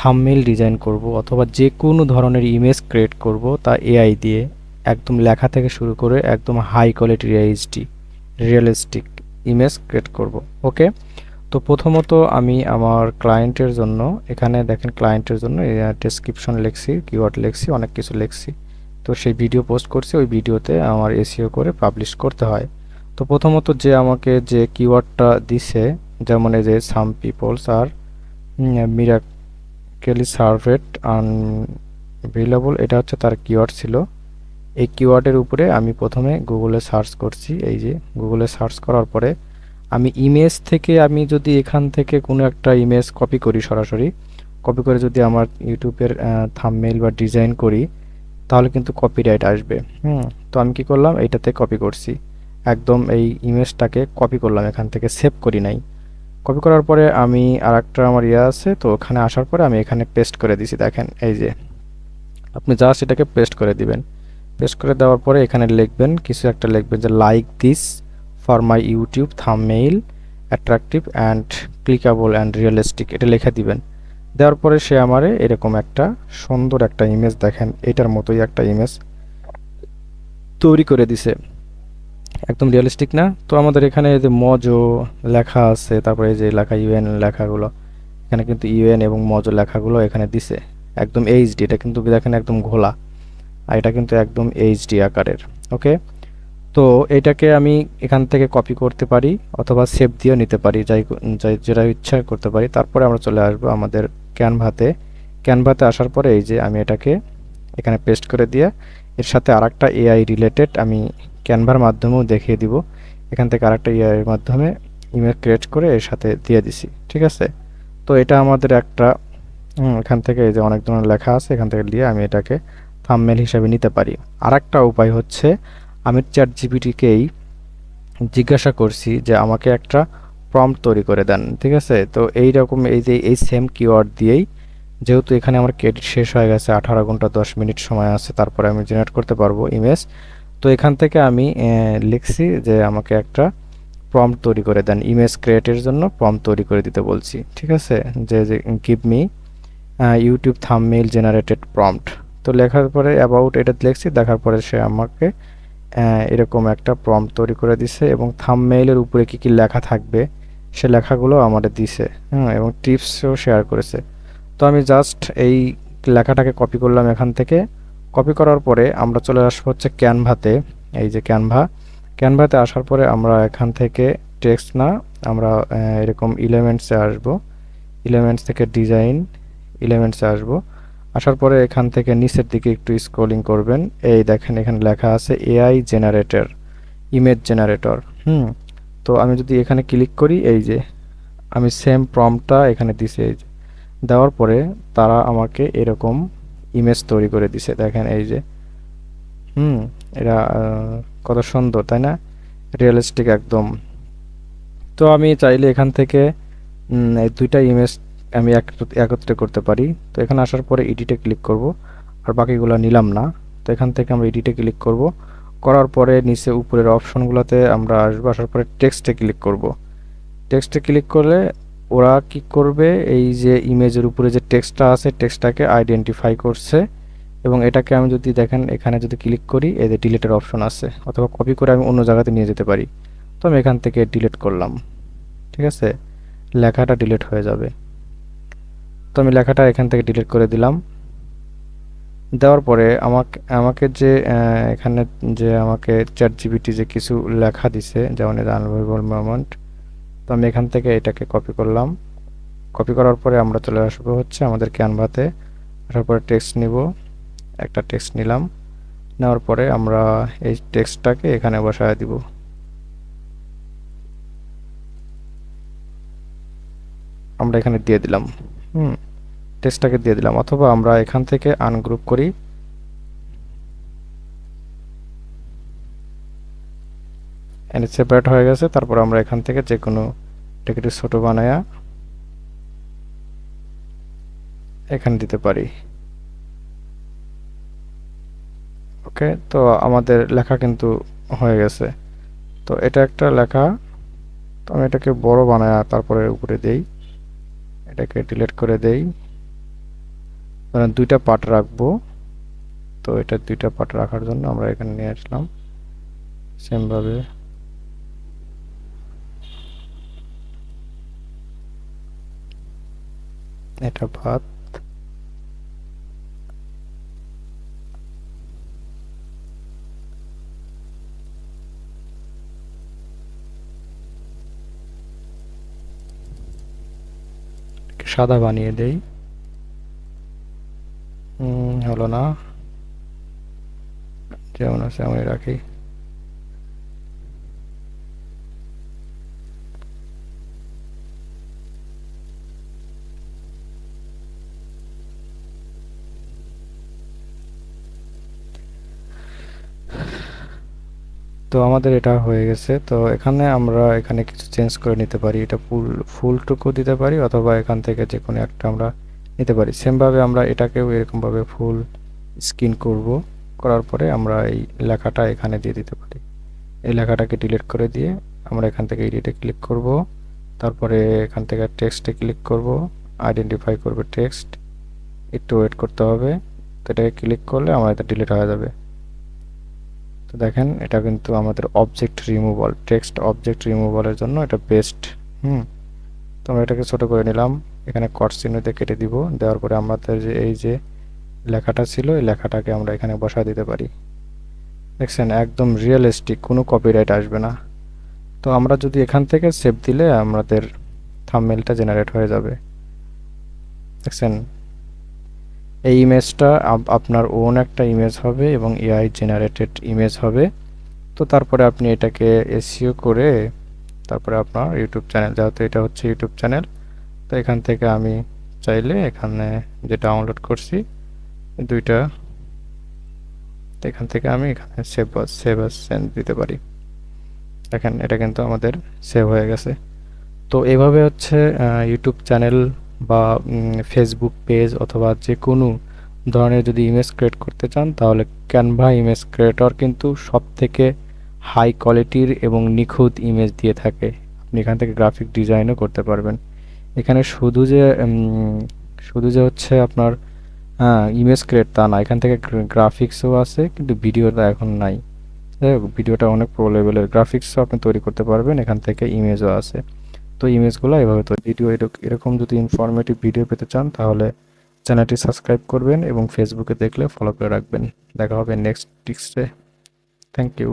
Thumbnail design করব অথবা যে কোনো ধরনের ইমেজ ক্রিয়েট করব তা এআই দিয়ে একদম লেখা থেকে শুরু করে একদম high quality HD realistic image create করব ওকে তো প্রথমত আমি আমার ক্লায়েন্টের জন্য, এখানে দেখেন ক্লায়েন্টের জন্য ডেসক্রিপশন লিখছি কিওয়ার্ড লিখছি, অনেক কিছু লিখছি। তো সেই ভিডিও পোস্ট করছি, ওই ভিডিওতে আমার এসিও করে পাবলিশ করতে হয়। তো প্রথমত যে আমাকে যে কিওয়ার্ডটা দিছে, যেমন এই যে সাম পিপলস আর মিরাকেলি সার্ভেট আনভেলেবল এটা হচ্ছে তার কিওয়ার্ড ছিল। এই কিওয়ার্ডের উপরে আমি প্রথমে গুগলে সার্চ করছি, এই যে গুগলে সার্চ করার পরে আমি ইমেজ থেকে আমি যদি এখান থেকে কোনো একটা ইমেজ কপি করি সরাসরি কপি করে যদি আমার ইউটিউবের থামমেইল বা ডিজাইন করি, তাহলে কিন্তু কপিরাইট আসবে। হুম, তো আমি কি করলাম? এইটাতে কপি করছি। একদম এই ইমেজটাকে কপি করলাম, এখান থেকে সেভ করি নাই। কপি করার পরে আমি আর একটা আমার ইয়ে আছে, তো ওখানে আসার পরে আমি এখানে পেস্ট করে দিছি, দেখেন, এই যে। আপনি জাস্ট এটাকে পেস্ট করে দিবেন। পেস্ট করে দেওয়ার পরে এখানে লিখবেন, কিছু একটা লিখবেন যে like this for my YouTube thumbnail attractive and clickable and realistic এটা লিখে দিবেন। দেওয়ার পরে সে আমারে এরকম একটা সুন্দর একটা ইমেজ দেখেন, এটার মতোই একটা ইমেজ তৈরি করে দিছে। একদম রিয়েলিস্টিক না। তো আমাদের এখানে যে মজো লেখা আছে, তারপরে যে লেখা ইউএন লেখাগুলো, এখানে কিন্তু ইউএন এবং মজো লেখাগুলো এখানে দিছে। একদম এইচডি এটা কিন্তু দেখেন একদম ঘোলা। আর এটা কিন্তু একদম এইচডি আকারের ওকে তো এটাকে আমি এখান থেকে কপি করতে পারি অথবা সেভ দিয়েও নিতে পারি, যাই যাই যেটা ইচ্ছা করতে পারি। তারপরে আমরা চলে আসব আমাদের ক্যানভাতে ক্যানভাতে আসার পরে এই যে আমি এটাকে এখানে পেস্ট করে দিয়ে, এর সাথে আর একটা এআই রিলেটেড আমি ক্যানভার মাধ্যমেও দেখিয়ে দিব। এখান থেকে আরেকটা এর মাধ্যমে ইমেল ক্রিয়েট করে এর সাথে দিয়ে দিছি, ঠিক আছে? তো এটা আমাদের একটা এখান থেকে যে অনেক ধরনের লেখা আছে, এখান থেকে দিয়ে আমি এটাকে থামমেল হিসাবে নিতে পারি। আর একটা উপায় হচ্ছে, আমি চ্যাট জিপিটিকেই জিজ্ঞাসা করছি যে আমাকে একটা প্রম্পট তৈরি করে দেন, ঠিক আছে? তো এই রকম এই যে এই সেম কিওয়ার্ড দিয়েই, যেহেতু এখানে আমার ক্রেডিট শেষ হয়ে গেছে, আঠারো ঘণ্টা দশ মিনিট সময় আছে, তারপরে আমি জেনারেট করতে পারব ইমেজ তো এখান থেকে আমি লিখছি যে আমাকে একটা প্রম্পট তৈরি করে দেন ইমেজ ক্রিয়েটের জন্য প্রম্পট তৈরি করে দিতে বলছি, ঠিক আছে? যে give me YouTube thumbnail generated prompt তো লেখার পরে অ্যাবাউট এটা লিখছি, দেখার পরে সে আমাকে এরকম একটা প্রম্পট তৈরি করে দিছে এবং থামমেইলের উপরে কি কি লেখা থাকবে, সে লেখাগুলো আমাদের দিছে হ্যাঁ এবং টিপসও শেয়ার করেছে। তো আমি জাস্ট এই লেখাটাকে কপি করলাম এখান থেকে। কপি করার পরে আমরা চলে আসব হচ্ছে ক্যানভাতে এই যে ক্যানভা ক্যানভাতে আসার পরে আমরা এখান থেকে টেক্সট না, আমরা এরকম ইলেমেন্টসে আসব। ইলেমেন্টস থেকে ডিজাইন ইলেমেন্টসে আসব। আসার পরে এখান থেকে নিচের দিকে একটু স্ক্রোলিং করবেন। এই দেখেন এখানে লেখা আছে এআই জেনারেটর ইমেজ জেনারেটর হুম, তো আমি যদি এখানে ক্লিক করি, এই যে, আমি সেম প্রমটা এখানে দিছি, এই যে। দেওয়ার পরে তারা আমাকে এরকম ইমেজ তৈরি করে দিছে। দেখেন এই যে, হুম, এটা কত সুন্দর, তাই না? রিয়েলিস্টিক একদম। তো আমি চাইলে এখান থেকে এই দুইটা ইমেজ আমি একত্রে করতে পারি। তো এখানে আসার পরে এডিটে ক্লিক করব, আর বাকিগুলো নিলাম না। তো এখান থেকে আমরা এডিটে ক্লিক করব। করার পরে নিচে উপরের অপশনগুলোতে আমরা আসব। আসার পরে টেক্সটে ক্লিক করব। টেক্সটে ক্লিক করলে ওরা কি করবে? এই যে ইমেজের উপরে যে টেক্সটটা আছে, টেক্সটটাকে আইডেন্টিফাই করছে। এবং এটাকে আমি যদি দেখেন, এখানে যদি ক্লিক করি যে ডিলিটের অপশন আছে, অথবা কপি করে আমি অন্য জায়গাতে নিয়ে যেতে পারি। তো আমি এখান থেকে ডিলিট করলাম। ঠিক আছে? লেখাটা ডিলিট হয়ে যাবে। তো আমি লেখাটা এখান থেকে ডিলিট করে দিলাম। দেওয়ার পরে আমাকে আমাকে যে এখানে যে আমাকে চ্যাট জিবিটি যে কিছু লেখা দিছে, যেমন আনভেবল মোমেন্ট তো আমি এখান থেকে এটাকে কপি করলাম। কপি করার পরে আমরা চলে আসব হচ্ছে আমাদের ক্যানভাতে আসার পরে টেক্সট নিব। একটা টেক্সট নিলাম। নেওয়ার পরে আমরা এই টেক্সটটাকে এখানে বসায় দিব। আমরা এখানে দিয়ে দিলাম। হুম টেক্সটটাকে দিয়ে দিলাম। অথবা আমরা এখান থেকে আনগ্রুপ করি। এন্ড সেপারেট হয়ে গেছে। তারপর আমরা এখান থেকে যে কোনো একটু ছোটো বানায়া এখানে দিতে পারি। ওকে তো আমাদের লেখা কিন্তু হয়ে গেছে। তো এটা একটা লেখা। তো আমি এটাকে বড় বানায় তারপরে উপরে দেই। এটাকে ডিলিট করে দেই। দুইটা পার্ট রাখব। তো এটা দুইটা পার্ট রাখার জন্য আমরা এখানে নিয়ে আসলাম। সেমভাবে এটা ভাত সাদা বানিয়ে দেই। হলো না। যেমন আছে আমি রাখি। তো আমাদের এটা হয়ে গেছে। তো এখানে আমরা এখানে কিছু চেঞ্জ করে নিতে পারি। এটা ফুল, ফুলটুকু দিতে পারি অথবা এখান থেকে যে কোনো একটা আমরা নিতে পারি। সেমভাবে আমরা এটাকেও এরকমভাবে ফুল স্কিন করব। করার পরে আমরা এই লেখাটা এখানে দিয়ে দিতে পারি। এই লেখাটাকে ডিলিট করে দিয়ে আমরা এখান থেকে এডিটে ক্লিক করব। তারপরে এখান থেকে টেক্সটে ক্লিক করব। আইডেন্টিফাই করবে টেক্সট একটু ওয়েট করতে হবে। তো এটাকে ক্লিক করলে আমার এটা ডিলিট হয়ে যাবে। তো দেখেন, এটা কিন্তু আমাদের অবজেক্ট রিমুভাল টেক্সট অবজেক্ট রিমুভালের জন্য এটা বেস্ট হুম? তো আমরা এটাকে ছোটো করে নিলাম, এখানে কট চিহ্নতে কেটে দিব, দেওয়ার পরে আমাদের যে এই যে লেখাটা ছিল, এই লেখাটাকে আমরা এখানে বসা দিতে পারি। দেখছেন, একদম রিয়েলিস্টিক কোনো কপিরাইট আসবে না। তো আমরা যদি এখান থেকে সেভ দিলে আমাদের থামমেলটা জেনারেট হয়ে যাবে। দেখছেন এই ইমেজটা আপনার ওন একটা ইমেজ হবে এবং এআই জেনারেটেড ইমেজ হবে। তো তারপরে আপনি এটাকে এসিও করে তারপরে আপনার ইউটিউব চ্যানেল যেহেতু এটা হচ্ছে ইউটিউব চ্যানেল তো এখান থেকে আমি চাইলে এখানে যে ডাউনলোড করছি, দুইটা, তো এখান থেকে আমি এখানে সেভ সেভ সেন্ড দিতে পারি। দেখেন, এটা কিন্তু আমাদের সেভ হয়ে গেছে। তো এভাবে হচ্ছে ইউটিউব চ্যানেল বা ফেসবুক পেজ অথবা যে কোনো ধরনের যদি ইমেজ ক্রিয়েট করতে চান, তাহলে ক্যানভা ইমেজ ক্রিয়েটর কিন্তু সব থেকে হাই কোয়ালিটির এবং নিখুঁত ইমেজ দিয়ে থাকে। আপনি এখান থেকে গ্রাফিক ডিজাইনও করতে পারবেন। এখানে শুধু যে শুধু যে হচ্ছে আপনার হ্যাঁ ইমেজ ক্রিয়েট তা না, এখান থেকে গ্রাফিক্সও আছে, কিন্তু ভিডিওটা এখন নাই। ভিডিওটা অনেক প্রো লেভেলের গ্রাফিক্সও আপনি তৈরি করতে পারবেন, এখান থেকে ইমেজও আছে। তো ইমেজগুলো এভাবে তো ভিডিও এরকম যদি ইনফরমেটিভ ভিডিও পেতে চান, তাহলে চ্যানেলটি সাবস্ক্রাইব করবেন এবং ফেসবুকে দেখলে ফলো করে রাখবেন। দেখা হবে নেক্সট টিক্সে থ্যাংক ইউ